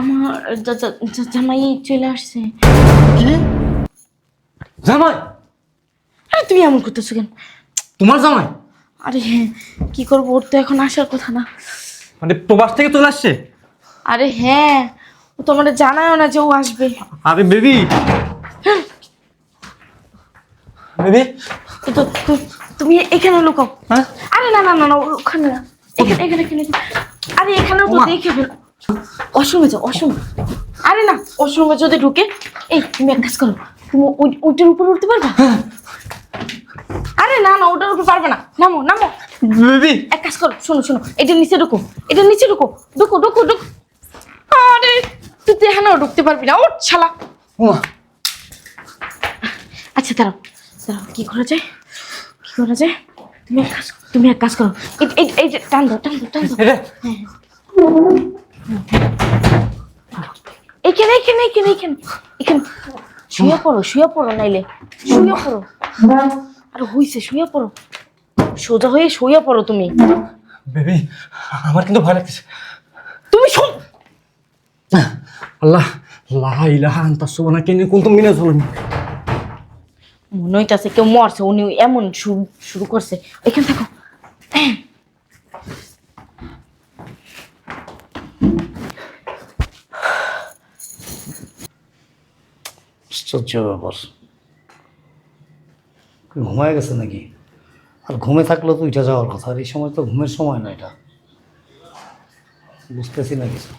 আমার জামাই চলে আসছে। কি? জামাই? আরে তুমি এমন করতেছো কেন? তোমার জামাই? আরে হ্যাঁ কি করব ওর তো এখন আসার কথা না। মানে প্রবাস থেকে চলে আসছে? আরে হ্যাঁ ও তো আমাদের জানায়ও না যে ও আসবে। আরে বেবি। বেবি। তো তুমি এখানে লুকাও। হ্যাঁ? আরে না না না না ওখানে না। এখানে এখানে এখানে। আরে এখানেও তো দেখে ফেল। অসমে যাও অসমে আরে না অসমে যদি ঢুকে এই তুমি এক কাজ করো। তুমি ওই ওইটার উপর উঠতে পারবা? আরে না না ওটার উপর পারবে না। নামো নামো। বেবি। এক কাজ করো শোনো শোনো এটা নিচে ঢুকো এটা নিচে ঢুকো। ঢুকো ঢুকো ঢুকো। আরে তুই তো এখানেও ঢুকতে পারবি না ওর ছালা আচ্ছা দাঁড়াও দাঁড়াও কি করা যায়? কি করা যায়? তুমি এক কাজ তুমি এক কাজ করো। এই টান দাও টান দাও টান দাও। এটা এখানে এখানে এখানে এখানে এখানে। শুয়ে পড়ো শুয়ে পড়ো নাইলে। শুয়ে পড়ো। আর হইছে শুয়ে পড়ো। সোজা হয়ে শুয়ে পড়ো তুমি। বেবি আমার কিন্তু ভয় লাগতেছে। তুমি শোন আল্লাহ লা ইলাহা আনতা সুবহানাকা কোন তুমি মিনা চলুন মনে হইতাছে কেউ মরছে উনি এমন শুরু শুরু করছে। এখানে থাকো। আশ্চর্য ব্যাপার ঘুমায় গেছে নাকি? আর ঘুমে থাকলেও তো উঠে যাওয়ার কথা আর এই সময় তো ঘুমের সময় না এটা। বুঝতেছি না কিছু।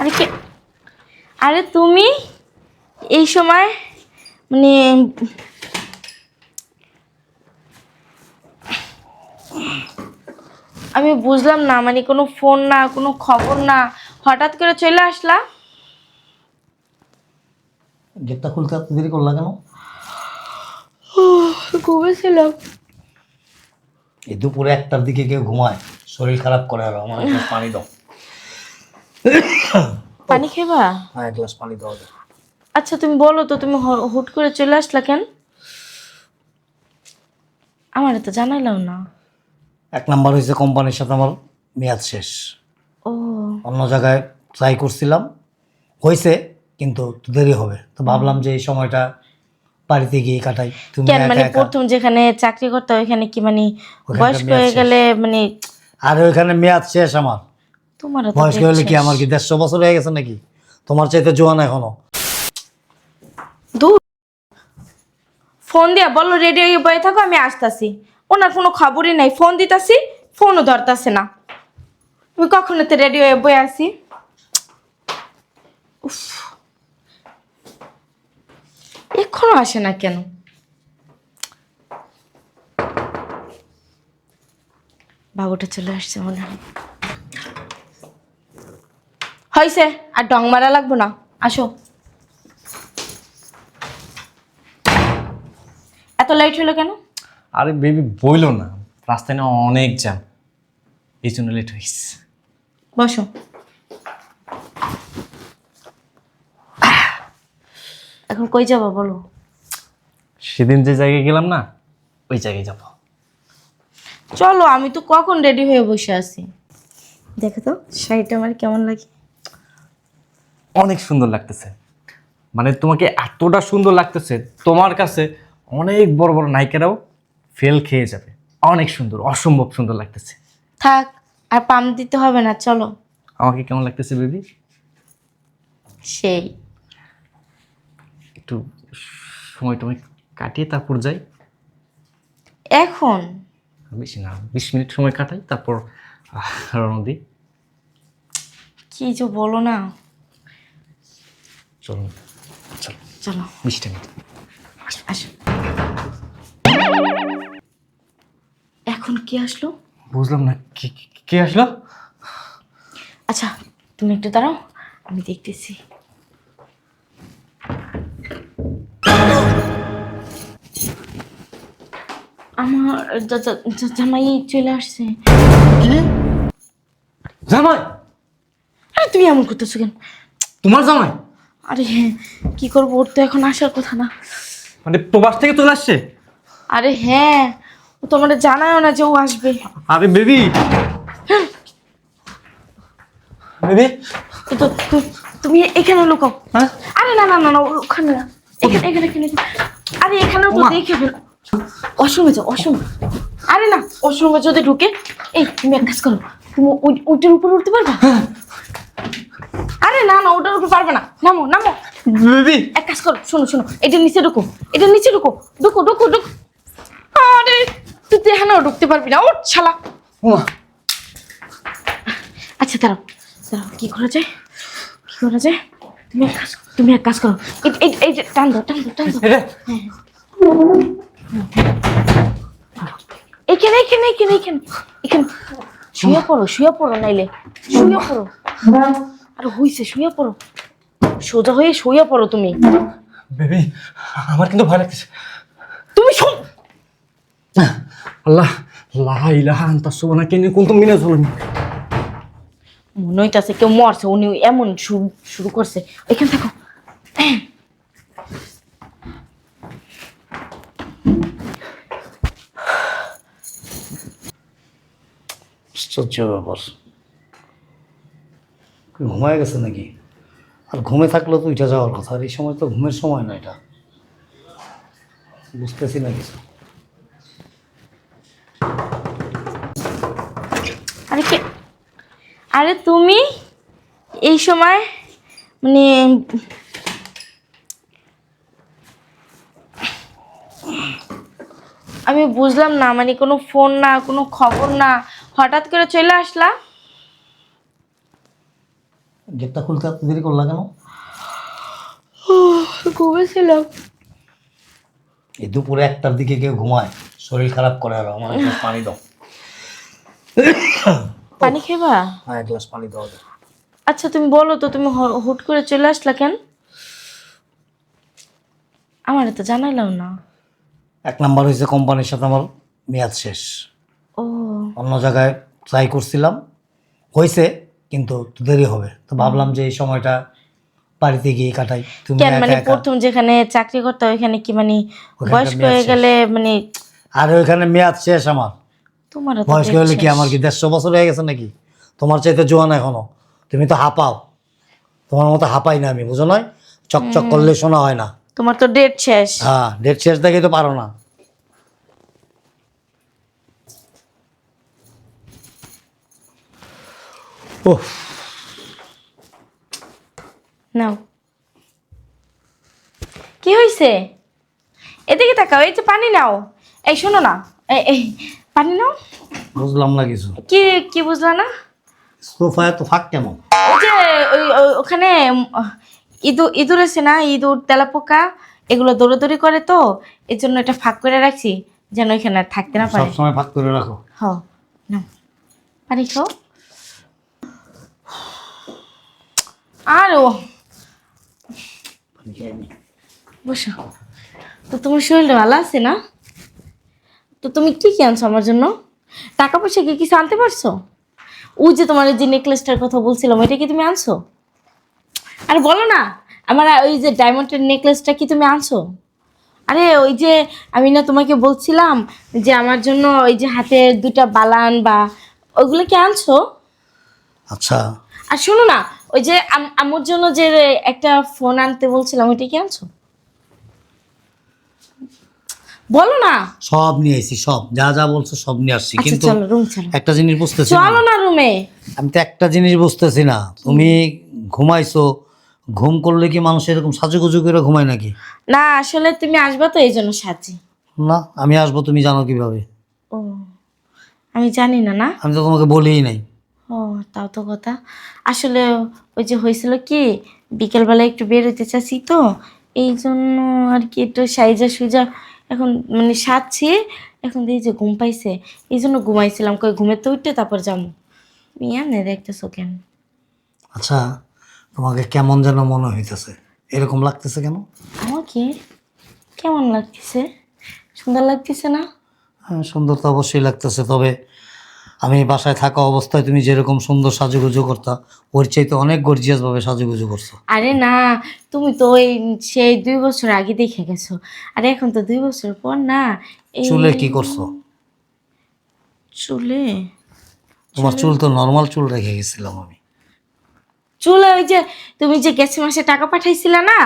আরে কে? আরে তুমি এই সময় মানে আমি বুঝলাম না মানে কোনো ফোন না, কোনো খবর না। হঠাৎ করে চলে আসলা? গেটটা খুলতে এত দেরি করলা কেন? ঘুমেছিলাম। এই দুপুরে একটার দিকে কেউ ঘুমায় শরীর খারাপ করে আর আমার এক গ্লাস পানি দাও। পানি খেবা? হ্যাঁ এক গ্লাস পানি দাও। আচ্ছা তুমি বলো তো তুমি হুট করে চলে আসলা কেন? আমার তো জানাইলাম না। এক নাম্বার হয়েছে কোম্পানির সাথে আমার মেয়াদ শেষ। ও। অন্য জায়গায় ট্রাই করছিলাম। হয়েছে কিন্তু দেরি হবে। তো ভাবলাম যে এই সময়টা বাড়িতে গিয়ে কাটাই। তুমি কেন? মানে প্রথম যেখানে চাকরি করতে ওইখানে কি মানে বয়স্ক হয়ে গেলে মানে আর ওইখানে মেয়াদ শেষ আমার। তোমার বয়স্ক হলে কি আমার কি দেড়শো বছর হয়ে গেছে নাকি? তোমার চাইতে জোয়ান এখনও। দূর ফোন দিয়া বলো রেডি হয়ে বয়ে থাকো আমি আসতাছি। ওনার কোনো খবরই নাই। ফোন দিতাছি ফোনও ধরতাছে না। আমি কখন এতে রেডি হয়ে বয়ে আসি উফ। এখনও আসে না কেন? বাবুটা চলে আসছে মনে হয়। হয়েছে আর ডং মারা লাগবো না। আসো। এত লাইট হলো কেন? আরে বেবি বইলো না। রাস্তায় অনেক জ্যাম এই জন্য লেট হয়েছে বসো এখন কই যাব বলো? সেদিন যে জায়গায় গেলাম না ওই জায়গায় যাব। চলো আমি তো কখন রেডি হয়ে বসে আছি। দেখো তো শাড়িটা আমার কেমন লাগে। অনেক সুন্দর লাগতেছে। মানে তোমাকে এতটা সুন্দর লাগতেছে তোমার কাছে অনেক বড় বড় নায়িকারাও ফেল খেয়ে যাবে। অনেক সুন্দর অসম্ভব সুন্দর লাগতেছে। থাক আর পাম দিতে হবে না চলো। আমাকে কেমন লাগতেছে বেবি? সেই। একটু সময় টময় কাটিয়ে তারপর যাই। এখন? বেশি না বিশ মিনিট সময় কাটাই তারপর রওনা দিই। কি যে বলো না। চলুন চলো। চলো। বিশটা মিনিট। আসো। এখন কি আসলো? বুঝলাম না কে কে- আসলো? আচ্ছা তুমি একটু দাঁড়াও আমি দেখতেছি। আমার জামাই চলে আসছে। জামাই? আরে তুমি এমন করতেছো কেন? তোমার জামাই? আরে হ্যাঁ কি করব ওর তো এখন আসার কথা না। মানে প্রবাস থেকে চলে আসছে? আরে হ্যাঁ ও তো আমাদের জানায়ও না যে ও আসবে। আরে বেবি। বেবি। তো তুমি এখানে লুকাও। হ্যাঁ? আরে না না না না ওখানে না। এখানে এখানে এখানে আরে এখানে তো দেখে ফেল। অসমে যাও অসমে আরে না অসমে যদি ঢুকে এই তুমি এক কাজ করো। তুমি ওই ওইটার উপর উঠতে পারবা? আরে না না ওটার উপর পারবে না। নামো নামো। বেবি। এক কাজ করো শোনো শোনো। এটা নিচে ঢুকো। এটা নিচে ঢুকো। ঢুকো ঢুকো ঢুকো। আরে! তুই তো এখানেও ঢুকতে পারবি না ওর ছালা আচ্ছা দাঁড়াও দাঁড়াও কি করা যায়? কি করা যায়? তুমি এক কাজ তুমি এক কাজ করো। এই- এই এই যে টান দাও টান দাও টান দাও। এটা এখানে এখানে এখানে এখানে এখানে। শুয়ে পড়ো শুয়ে পড়ো নাইলে। শুয়ে পড়ো। আর হইছে শুয়ে পড়ো। সোজা হয়ে শুয়ে পড়ো তুমি। বেবি আমার কিন্তু ভয় লাগতেছে। তুমি শোন আল্লাহ লা ইলাহা আনতা সুবহানাকা ইন্নী কুনতু মিনাজ জালিমিন মনে হইতাছে কেউ মরছে উনি এমন শুরু শুরু করছে। এখানে থাকো। আশ্চর্য ব্যাপার। ঘুমায় গেছে নাকি? আর ঘুমে থাকলে তো উঠে যাওয়ার কথা আর এই সময় তো ঘুমের সময় না এটা। বুঝতেছি না কিছু। আরে তুমি এই সময় মানে আমি বুঝলাম না মানে কোনো ফোন না কোনো খবর না। হঠাৎ করে চলে আসলা? গেটটা খুলতে এত দেরি করলা কেন? ঘুমেছিলাম। এই দুপুরে একটার দিকে কেউ ঘুমায় শরীর খারাপ করে আর আমার পানি দাও। পানি খেবা? হ্যাঁ এক গ্লাস পানি দাও আচ্ছা তুমি বলো তো তুমি হুট করে চলে আসলা কেন? আমার তো জানাইলাম না। এক নাম্বার হয়েছে কোম্পানির সাথে আমার মেয়াদ শেষ। ও। অন্য জায়গায় ট্রাই করছিলাম হয়েছে কিন্তু দেরি হবে। তো ভাবলাম যে এই সময়টা বাড়িতে গিয়ে কাটাই। তুমি কেন? মানে প্রথম যেখানে চাকরি করতে ওইখানে কি মানে বয়স্ক হয়ে গেলে মানে আর ওইখানে মেয়াদ শেষ আমার। তোমার বয়স্ক হলে কি আমার কি দেড়শো বছর হয়ে গেছে নাকি? তোমার চাইতে জোয়ান এখনও। তুমি তো হাঁপাও। তোমার মতো হাঁপাই না আমি বুঝো নয় চকচক করলে শোনা হয় না। তোমার তো ডেট শেষ। হ্যাঁ ডেট শেষ দেখে তো পারো না। ও নাও। কি হয়েছে এদিকে তাকাও এই যে পানি নাও। এই শোনো না। এই- এই পানি নাও। বুঝলাম না কিছু। কি কি বুঝলা না? ফাঁক ওই যে ওই ওখানে ইঁদুর ইঁদুর আছে না? ইঁদুর তেলাপোকা এগুলো দৌড়াদৌড়ি করে তো এই জন্য এটা ফাঁক করে রাখছি যেন ওইখানে থাকতে না পারে। সবসময় ফাঁক করে রাখো। হ নাও। পানি খাও। আর ও বসো। তো তোমার শরীরটা ভালো আছে না? তো তুমি কি কি আনছো আমার জন্য। টাকা পয়সা কি কিছু আনতে পারছ? ওই যে তোমার ওই যে নেকলেসটার কথা বলছিলাম ওইটা কি তুমি আনছো? আর বলো না আমার ওই যে ডায়মন্ডের নেকলেসটা কি তুমি আনছো? আরে ওই যে আমি না তোমাকে বলছিলাম যে আমার জন্য ওই যে হাতে দুটা বালান বা ওইগুলো কি আনছো? আচ্ছা। আর শোনো না ওই যে আম- আম্মুর জন্য যে একটা ফোন আনতে বলছিলাম ওইটা কি আনছো? বলো না। সব নিয়ে এসেছি সব। যা যা বলছো সব নিয়ে আসছি আচ্ছা কিন্তু চলো রুম চলো একটা জিনিস বুঝতেছি না। চলো না রুমে আমি তো একটা জিনিস বুঝতেছি না। তুমি ঘুমাইছো ঘুম করলে কি মানুষ এরকম সাজুগুজু করে ঘুমায় নাকি? না আসলে তুমি আসবা তো এই জন্য সাজি না আমি আসব তুমি জানো কীভাবে? ও আমি জানি না না? আমি তো তোমাকে বলিই নাই। ও তাও তো কথা। আসলে ওই যে হয়েছিল কি বিকেলবেলা একটু বেরোতে চাচ্ছি তো এই জন্য আর কি একটু সাইজা সুইজা এখন মানে সাজছি এখন দিয়ে যে ঘুম পাইছে। এই জন্য ঘুমাইছিলাম কই ঘুমে তো উঠতে তারপর যাব মিয়া নে দেখতেছো কেন আচ্ছা তোমাকে কেমন যেন মনে হইতেছে। এরকম লাগতেছে কেন? আমাকে? কেমন লাগতেছে? সুন্দর লাগতেছে না? হ্যাঁ সুন্দর তো অবশ্যই লাগতেছে তবে আমি বাসায় থাকা অবস্থায় তুমি যেরকম সুন্দর সাজুগুজু করতা ওর চাইতে অনেক গর্জিয়াস ভাবে সাজুগুজু করছ। আরে না তুমি তো ওই সেই দুই বছর আগে দেখে গেছো। আর এখন তো দুই বছর পর না এই চুলে কি করছ? চুলে? তোমার চুল তো নর্মাল চুল রেখে গেছিলাম আমি। চুলে ওই যে তুমি যে গেছে মাসে টাকা পাঠাইছিলে না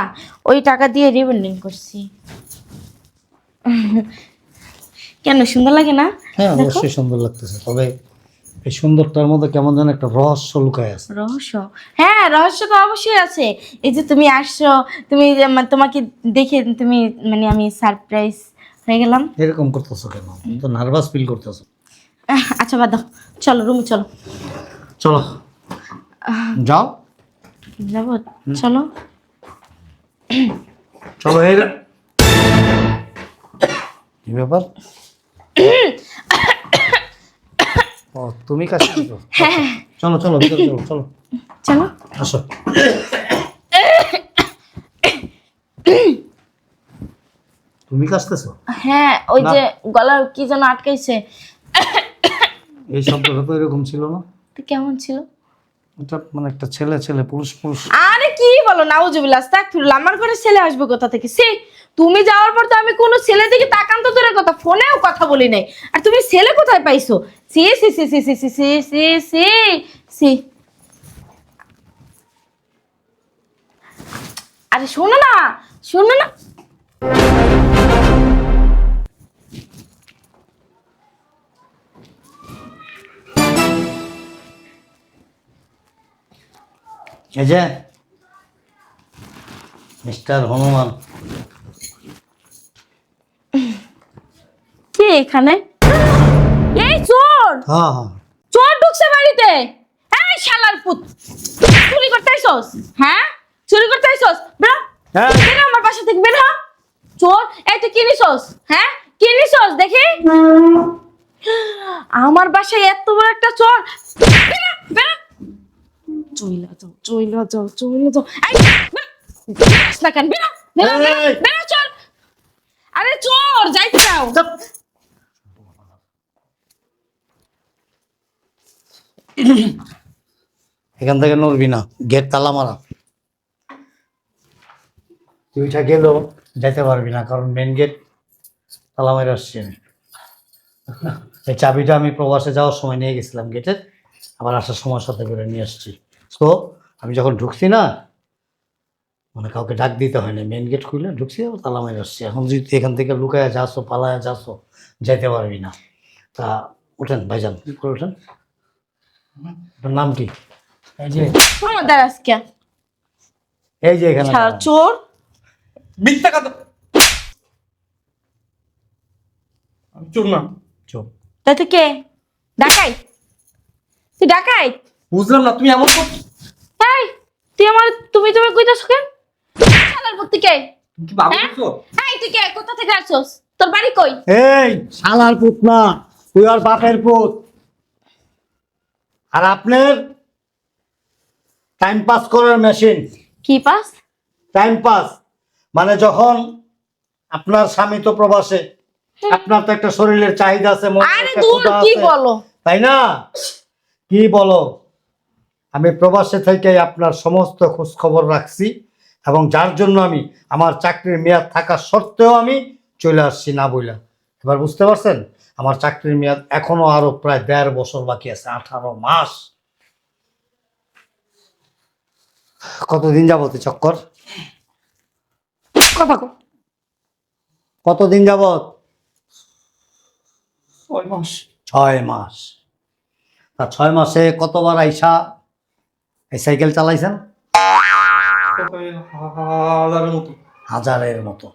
ওই টাকা দিয়ে রিবন্ডিং করছি। কেন সুন্দর লাগে না? হ্যাঁ অবশ্যই সুন্দর লাগতেছে। তবে এই সুন্দরটার মধ্যে কেমন যেন একটা রহস্য লুকায় আছে। রহস্য? হ্যাঁ রহস্য তো অবশ্যই আছে। এই যে তুমি আসছো তুমি তোমাকে দেখে তুমি মানে আমি সারপ্রাইজ হয়ে গেলাম। এরকম করতেছো কেন? তো নার্ভাস ফিল করতেছো। আচ্ছা বাদ দাও। চলো রুমে চলো। চলো। যাও। যাব? চলো। চলো কি ব্যাপার? ও তুমি কাজ করছ? চলো চলো ভিতরে চলো চলো। চলো। আসো। তুমি হ্যাঁ ওই যে গলার কি যেন আটকাইছে। এই শব্দটা তো এরকম ছিল না। কেমন ছিল? এটা মানে একটা ছেলে ছেলে পুরুষ পুরুষ। আরে কি বলো নাউজুবিল্লাহ আস্তাগফিরুল্লাহ আমার ঘরে ছেলে আসবে কোথা থেকে? সে তুমি যাওয়ার পর তো আমি কোনো ছেলে দিকে তাকান তো দূরের কথা ফোনেও কথা বলি নাই। আর তুমি ছেলে কোথায় পাইছো? সি সি সি সি সি সি সি সি সি সি আরে শোনো না শোনো না এই যে মিস্টার হনুমান কে এখানে? হ্যাঁ হ্যাঁ। চোর ঢুকছে বাড়িতে। এই শালার পুত। চুরি করতে আইসস? হ্যাঁ? চুরি করতে আইসস? বেরো হ্যাঁ। বেরো আমার বাসা থেকে বের হ। চোর এই তুই কি নিছস? হ্যাঁ? কি নিছস? দেখি। আমার বাসায় এত বড় একটা চোর। বেরো, বেরো। চইলা যাও চইলা যাও চইলা যাও। এই বেরো। না বেরো বেরো আরে চোর যাইতে দাও। এখান থেকে নড়বি না, গেট তালা মারা। তুই উঠা গেলেও যেতে পারবি না, কারণ মেন গেট তালা মেরে আসছি। আমি এই চাবিটা আমি প্রবাসে যাওয়ার সময় নিয়ে গেছিলাম গেটের আবার আসার সময় সাথে করে নিয়ে আসছি। তো আমি যখন ঢুকছি না মানে কাউকে ডাক দিতে হয় না মেন গেট খুলে ঢুকছি, আবার তালা মেরে আসছি। এখন যদি এখান থেকে লুকায় যাসো, পালায় যাসো যেতে পারবি না। তা, উঠেন ভাইজান করে উঠেন। আপনার নাম কি? এই যে। আমার দ্বারা আজকে। এই যে এখানে। শালা চোর। মিথ্যা কথা। আমি চোর না। চুপ তাই তো কে? ডাকাই? তুই ডাকাই? বুঝলাম না তুমি এমন এই তুই আমার তুমি তুমি কইতাছ কেন? শালার পুত্তি কে? তুমি কি বাবু হ্যাঁ? করছ? এই তুই কে? কোথা থেকে আসছস? তোর বাড়ি কই? এই শালার পুত না তুই আর বাপের পুত। আর আপনার টাইম পাস করার মেশিন কি পাস টাইম পাস মানে যখন আপনার স্বামী তো প্রবাসে আপনার তো একটা শরীরের চাহিদা আছে মনের আরে একটা দূর ক্ষুধা কি আছে, বলো? তাই না? কি বলো? আমি প্রবাসে থেকে আপনার সমস্ত খোঁজ খবর রাখছি এবং যার জন্য আমি আমার চাকরির মেয়াদ থাকা সত্ত্বেও আমি চলে আসছি না বইলা। এবার বুঝতে পারছেন? আমার চাকরির মেয়াদ এখনও আরও প্রায় দেড় বছর বাকি আছে আঠারো মাস। কতদিন যাবত চক্কর? কতদিন যাবত? ছয় মাস। ছয় মাস। তা ছয় মাসে কতবার আইসা এই সাইকেল চালাইছেন? হাজারের মতো। হাজারের মতো।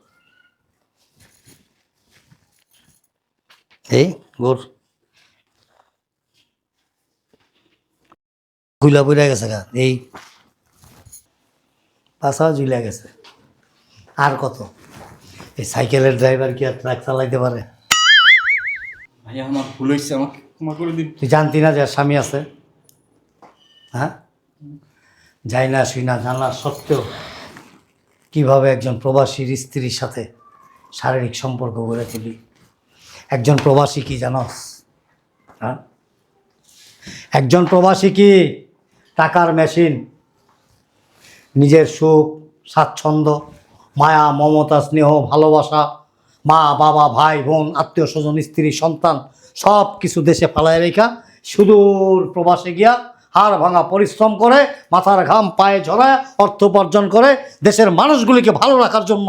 এই গোর। গুলা বুড়া গেছে গা এই। পাশা ঝুলা গেছে। আর কত? এই সাইকেলের ড্রাইভার কি আর ট্রাক চালাইতে পারে? ভাই আমার ভুল হয়েছে আমাকে ক্ষমা করে দিন। তুই জানতি না যে স্বামী আছে? হ্যাঁ? যাই না শুই না জানলা সত্ত্বেও কীভাবে একজন প্রবাসীর স্ত্রীর সাথে শারীরিক সম্পর্ক গড়ে তুলি? একজন প্রবাসী কি জানস হ্যাঁ? একজন প্রবাসী কি টাকার মেশিন? নিজের সুখ, স্বাচ্ছন্দ্য, মায়া, মমতা, স্নেহ, ভালোবাসা, মা, বাবা, ভাই, বোন, আত্মীয় স্বজন, স্ত্রী, সন্তান, সব কিছু দেশে ফালায় রেখা সুদূর প্রবাসে গিয়া হাড় ভাঙা পরিশ্রম করে, মাথার ঘাম, পায়ে ঝরায়, অর্থ উপার্জন করে, দেশের মানুষগুলিকে ভালো রাখার জন্য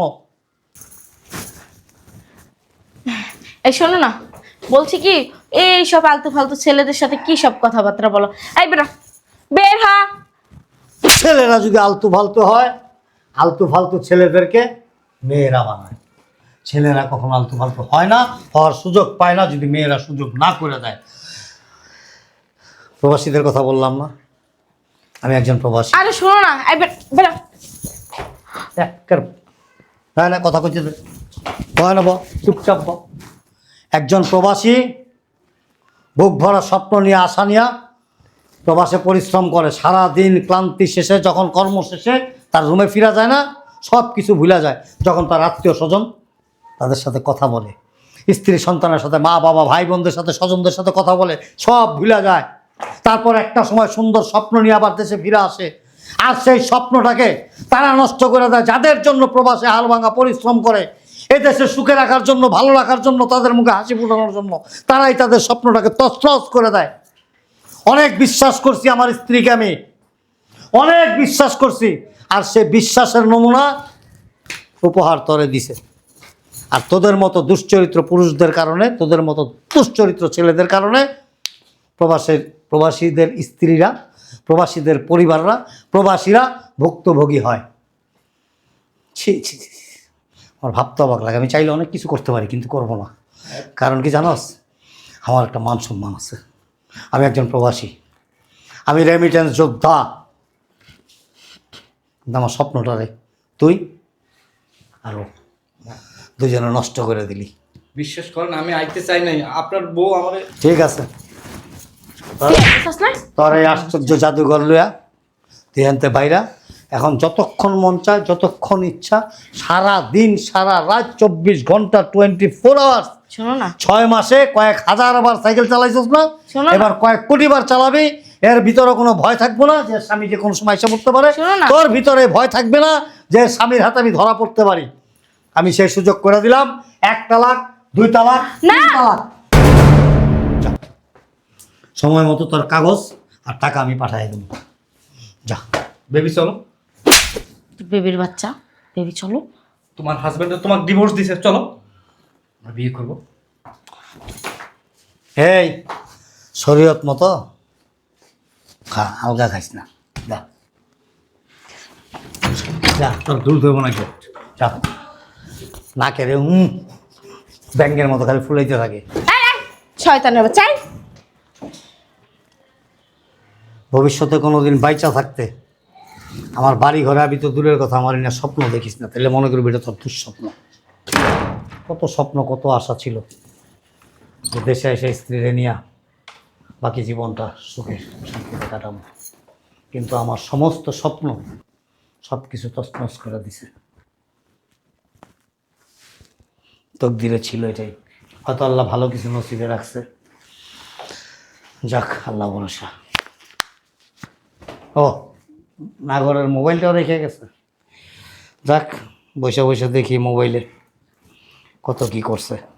এই শোনো না বলছি কি এই সব আলতু ফালতু ছেলেদের সাথে কি সব কথাবার্তা বলো? এই বেরা বের হা। ছেলেরা যদি আলতু ফালতু হয় আলতু ফালতু ছেলেদেরকে মেয়েরা বানায়। ছেলেরা কখনো আলতু ফালতু হয় না হওয়ার সুযোগ পায় না যদি মেয়েরা সুযোগ না করে দেয়। প্রবাসীদের কথা বললাম না আমি একজন প্রবাসী। আরে শোনো না এই বেরা না না কথা কইতে দে। হয় না ব চুপচাপ ব একজন প্রবাসী, বুক ভরা স্বপ্ন নিয়ে আশা নিয়ে প্রবাসে পরিশ্রম করে। সারা দিন ক্লান্তি শেষে, যখন কর্ম শেষে তার রুমে ফিরা যায় না, সব কিছু ভুলা যায়। যখন তার আত্মীয় স্বজন তাদের সাথে কথা বলে, স্ত্রী সন্তানের সাথে, মা, বাবা, ভাই, বোনদের সাথে, স্বজনদের সাথে কথা বলে, সব ভুলা যায়। তারপর একটা সময় সুন্দর স্বপ্ন নিয়ে আবার দেশে ফিরে আসে। আর সেই স্বপ্নটাকে তারা নষ্ট করে দেয়, যাদের জন্য প্রবাসে হাল ভাঙা পরিশ্রম করে। এ দেশে সুখে রাখার জন্য, ভালো রাখার জন্য, তাদের মুখে হাসি ফুটানোর জন্য, তারাই তাদের স্বপ্নটাকে তছনছ করে দেয়। অনেক বিশ্বাস করছি আমার স্ত্রীকে আমি। অনেক বিশ্বাস করছি। আর সে বিশ্বাসের নমুনা উপহার তরে দিছে। আর তোদের মতো দুশ্চরিত্র পুরুষদের কারণে, তোদের মতো দুশ্চরিত্র ছেলেদের কারণে, প্রবাসের প্রবাসীদের স্ত্রীরা, প্রবাসীদের পরিবাররা, প্রবাসীরা ভুক্তভোগী হয়। ছি ছি ছি। আমার ভাবতে অবাক লাগে। আমি চাইলে অনেক কিছু করতে পারি কিন্তু করব না। কারণ কি জানোস? আমার একটা মান সম্মান আছে। আমি একজন প্রবাসী। আমি রেমিটেন্স যোদ্ধা। কিন্তু আমার স্বপ্নটা রে তুই আরও দুজনে নষ্ট করে দিলি। বিশ্বাস করেন আমি আইতে চাই নাই। আপনার বউ আমার ঠিক আছে। তোর এই আশ্চর্য জাদুঘর লইয়া তুই আনতে বাইরা। এখন যতক্ষণ মন চায় যতক্ষণ ইচ্ছা সারা দিন সারা রাত চব্বিশ ঘণ্টা টোয়েন্টি ফোর আওয়ার্স শোনো না। ছয় মাসে কয়েক হাজার বার সাইকেল চালাইছিস না? এবার কয়েক কোটি বার চালাবি এর ভিতরে কোনো ভয় থাকবে না যে স্বামী যে কোনো সময় এসে পড়তে পারে। তোর ভিতরে ভয় থাকবে না যে স্বামীর হাতে আমি ধরা পড়তে পারি। আমি সেই সুযোগ করে দিলাম এক তালাক দুই তালাক। তিন তালাক। সময় মতো তোর কাগজ আর টাকা আমি পাঠাই দেবো। যা। বেবি চলো। বেবির বাচ্চা। বেবি চলো। তোমার হাজবেন্ড তোমার ডিভোর্স দিছে চলো। আমরা বিয়ে করব। এই শরীয়ত মতো খা আলগা খাইস না। যা। যা। তোর দুল ধরবো না কেউ যা। না কেড়ে হুম ব্যাঙ্গের মতো খালি ফুলাইতে থাকে। শয়তানের বাচ্চা ভবিষ্যতে কোনোদিন বাইচা থাকতে। আমার বাড়ি ঘরে আমি তো দূরের কথা আমার না স্বপ্ন দেখিস না, তাহলে মনে করবি এটা তোর দুঃস্বপ্ন। কত স্বপ্ন, কত আশা ছিল যে দেশে এসে স্ত্রীরে নিয়া বাকি জীবনটা সুখে শান্তিতে কাটাবো। কিন্তু আমার সমস্ত স্বপ্ন সব কিছু তছনছ করে দিছে। তকদিরে ছিল এটাই। হয়তো আল্লাহ ভালো কিছু নসিবে রাখছে। যাক, আল্লাহ ভরসা। ও। নাগরের মোবাইলটাও রেখে গেছে। যাক বসে বসে দেখি মোবাইলে কত কি করছে।